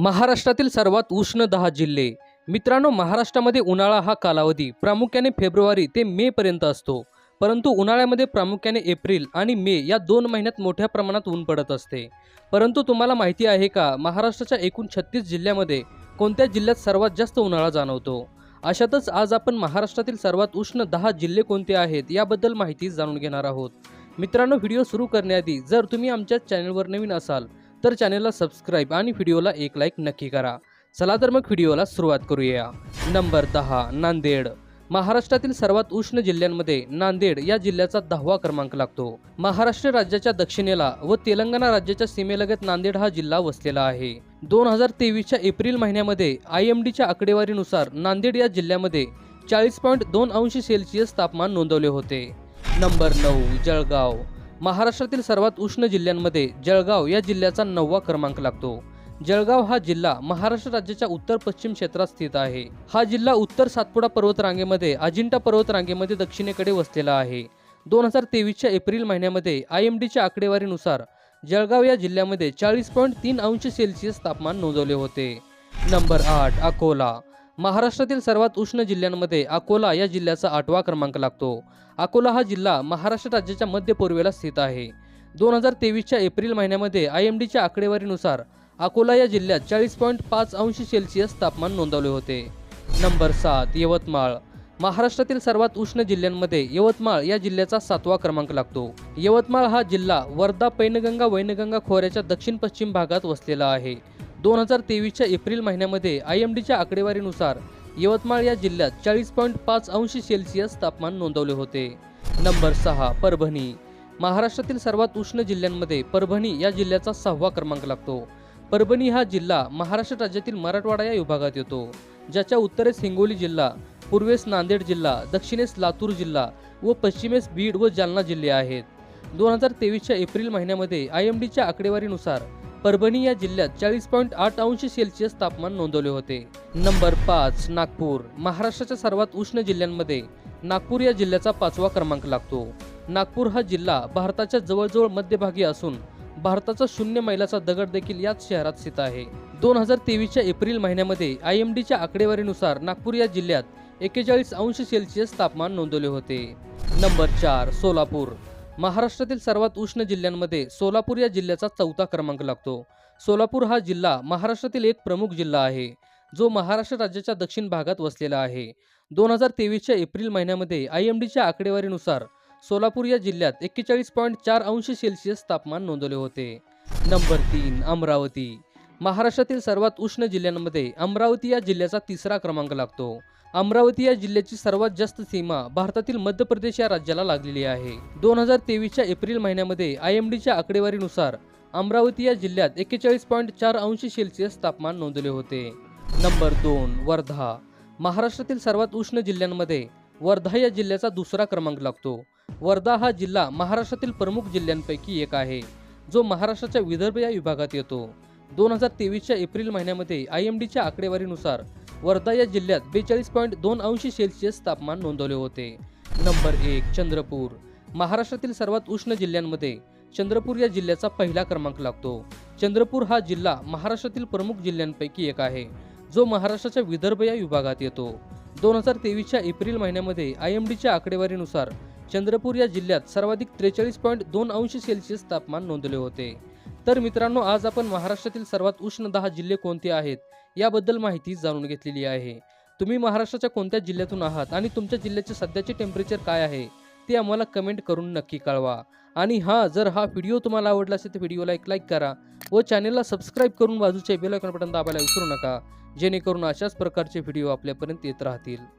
महाराष्ट्रातील सर्वात उष्ण दहा जिल्हे. मित्रांनो महाराष्ट्रामध्ये उन्हाळा हा कालावधी प्रामुख्याने फेब्रुवारी ते मे पर्यंत असतो. परंतु उन्हाळ्यामध्ये प्रामुख्याने एप्रिल आणि मे या दोन महिन्यात मोठ्या प्रमाणात ऊन पडत असते. परंतु तुम्हाला माहिती आहे का महाराष्ट्राच्या एकूण छत्तीस जिल्ह्यामध्ये कोणत्या जिल्ह्यात सर्वात जास्त उन्हाळा जाणवतो? अशातच आज आपण महाराष्ट्रातील सर्वात उष्ण दहा जिल्हे कोणते आहेत याबद्दल माहिती जाणून घेणार आहोत. मित्रांनो व्हिडिओ सुरू करण्याआधी जर तुम्ही आमच्या चॅनलवर नवीन असाल तर चॅनलला सबस्क्राईब आणि व्हिडिओला एक लाईक नक्की करा. चला तर मग व्हिडिओला सुरुवात करूया. नंबर दहा नांदेड. महाराष्ट्रातील सर्वात उष्ण जिल्ह्यांमध्ये नांदेड या जिल्ह्याचा दहावा क्रमांक लागतो. महाराष्ट्र राज्याच्या दक्षिणेला व तेलंगणा राज्याच्या सीमेलगत नांदेड हा जिल्हा वसलेला आहे. दोन हजार तेवीसच्या एप्रिल महिन्यामध्ये आय एम डीच्या आकडेवारीनुसार नांदेड या जिल्ह्यामध्ये चाळीस पॉईंट दोन अंश सेल्सिअस तापमान नोंदवले होते. नंबर नऊ जळगाव. महाराष्ट्रातील सर्वात उष्ण जिल्ह्यांमध्ये जळगाव या जिल्ह्याचा नववा क्रमांक लागतो. जळगाव हा जिल्हा महाराष्ट्र राज्याच्या उत्तर पश्चिम क्षेत्रात स्थित आहे. हा जिल्हा उत्तर सातपुडा पर्वतरांगेमध्ये अजिंठा पर्वतरांगेमध्ये दक्षिणेकडे वसलेला आहे. दोन हजार तेवीसच्या एप्रिल महिन्यामध्ये आय एम डीच्या आकडेवारीनुसार जळगाव या जिल्ह्यामध्ये चाळीस पॉईंट तीन अंश सेल्सिअस तापमान नोंदवले होते. नंबर आठ अकोला. महाराष्ट्रातील सर्वात उष्ण जिल्ह्यांमध्ये अकोला या जिल्ह्याचा आठवा क्रमांक लागतो. अकोला हा जिल्हा महाराष्ट्र राज्याच्या मध्य पूर्वेला स्थित आहे. दोन हजार तेवीसच्या एप्रिल महिन्यामध्ये आय एम डीच्या आकडेवारीनुसार अकोला या जिल्ह्यात चाळीस पॉईंट पाच अंश सेल्सिअस तापमान नोंदवले होते. नंबर सात यवतमाळ. महाराष्ट्रातील सर्वात उष्ण जिल्ह्यांमध्ये यवतमाळ या जिल्ह्याचा सातवा क्रमांक लागतो. यवतमाळ हा जिल्हा वर्धा पैनगंगा वैनगंगा खोऱ्याच्या दक्षिण पश्चिम भागात वसलेला आहे. दोन हजार तेवीसच्या एप्रिल महिन्यामध्ये आय एम डीच्या आकडेवारीनुसार यवतमाळ या जिल्ह्यात चाळीस पॉईंट पाच अंश सेल्सिअस तापमान नोंदवले होते. नंबर सहा परभणी. महाराष्ट्रातील सर्वात उष्ण जिल्ह्यांमध्ये परभणी या जिल्ह्याचा सहावा क्रमांक लागतो. परभणी हा जिल्हा महाराष्ट्र राज्यातील मराठवाडा या विभागात येतो ज्याच्या उत्तरेस हिंगोली जिल्हा पूर्वेस नांदेड जिल्हा दक्षिणेस लातूर जिल्हा व पश्चिमेस बीड व जालना जिल्हे आहेत. दोन हजार तेवीसच्या एप्रिल महिन्यामध्ये आय एम डीच्या आकडेवारीनुसार परभणी या जिल्ह्यात चाळीस पॉईंट आठ अंश सेल्सिअस तापमान नोंदवले होते. नंबर पाच नागपूर महाराष्ट्राच्या सर्वात उष्ण जिल्ह्यांमध्ये नागपूर या जिल्ह्याचा पाचवा क्रमांक लागतो. नागपूर हा जिल्हा भारताच्या जवळजवळ मध्यभागी असून भारताचा शून्य मैलाचा दगड देखील याच शहरात स्थित आहे. दोन हजार तेवीसच्या एप्रिल महिन्यामध्ये आय एम डीच्या आकडेवारीनुसार नागपूर या जिल्ह्यात एक्केचाळीस अंश सेल्सिअस तापमान नोंदवले होते. नंबर चार सोलापूर. महाराष्ट्रातील सर्वात उष्ण जिल्ह्यांमध्ये सोलापूर या जिल्ह्याचा चौथा क्रमांक लागतो. सोलापूर हा जिल्हा महाराष्ट्रातील एक प्रमुख जिल्हा आहे जो महाराष्ट्र राज्याच्या दक्षिण भागात वसलेला आहे. दोन हजार तेवीसच्या एप्रिल महिन्यामध्ये आय एम डीच्या आकडेवारीनुसार सोलापूर या जिल्ह्यात एक्केचाळीस पॉईंट चार अंश सेल्सिअस तापमान नोंदवले होते. नंबर तीन अमरावती. महाराष्ट्रातील सर्वात उष्ण जिल्ह्यांमध्ये अमरावती या जिल्ह्याचा तिसरा क्रमांक लागतो. अमरावती या जिल्ह्याची सर्वात जास्त सीमा भारतातील मध्य प्रदेश या राज्याला लागलेली आहे. दोन हजार तेवीसच्या एप्रिल महिन्यामध्ये आय एम डीच्या आकडेवारीनुसार अमरावती या जिल्ह्यात एक्केचाळीस पॉईंट चार अंश सेल्सिअस तापमान नोंदले होते. नंबर दोन वर्धा. महाराष्ट्रातील सर्वात उष्ण जिल्ह्यांमध्ये वर्धा या जिल्ह्याचा दुसरा क्रमांक लागतो. वर्धा हा जिल्हा महाराष्ट्रातील प्रमुख जिल्ह्यांपैकी एक आहे जो महाराष्ट्राच्या विदर्भ या विभागात येतो. दोन हजार तेवीसच्या एप्रिल महिन्यामध्ये आय एम डीच्या आकडेवारीनुसार वर्धा या जिल्ह्यात बेचाळीस पॉईंट दोन अंश सेल्सिअस तापमान नोंदवले होते. नंबर एक चंद्रपूर. महाराष्ट्रातील सर्वात उष्ण जिल्ह्यांमध्ये चंद्रपूर या जिल्ह्याचा पहिला क्रमांक लागतो. चंद्रपूर हा जिल्हा महाराष्ट्रातील प्रमुख जिल्ह्यांपैकी एक आहे जो महाराष्ट्राच्या विदर्भ या विभागात येतो. दोन हजार तेवीसच्या एप्रिल महिन्यामध्ये आय एम डीच्या आकडेवारीनुसार चंद्रपूर या जिल्ह्यात सर्वाधिक त्रेचाळीस पॉईंट दोन अंश सेल्सिअस तापमान नोंदवले होते. तर मित्रांनो आज आपण महाराष्ट्रातील सर्वात उष्ण दहा जिल्हे कोणते आहेत? याबद्दल माहिती जाणून घेतलेली आहे. तुम्ही महाराष्ट्राच्या कोणत्या जिल्ह्यातून आहात आणि तुमच्या जिल्ह्याचे सध्याचे टेम्परेचर काय आहे? ते आम्हाला कमेंट करून नक्की कळवा. आणि हां जर हा व्हिडिओ तुम्हाला आवडला असेल तर व्हिडिओला एक लाईक करा व चॅनलला सबस्क्राईब करून बाजूच्या बेल आयकॉन बटन दाबायला विसरू नका. जेणेकरून अशाच प्रकारचे व्हिडिओ आपल्यापर्यंत येत राहतील.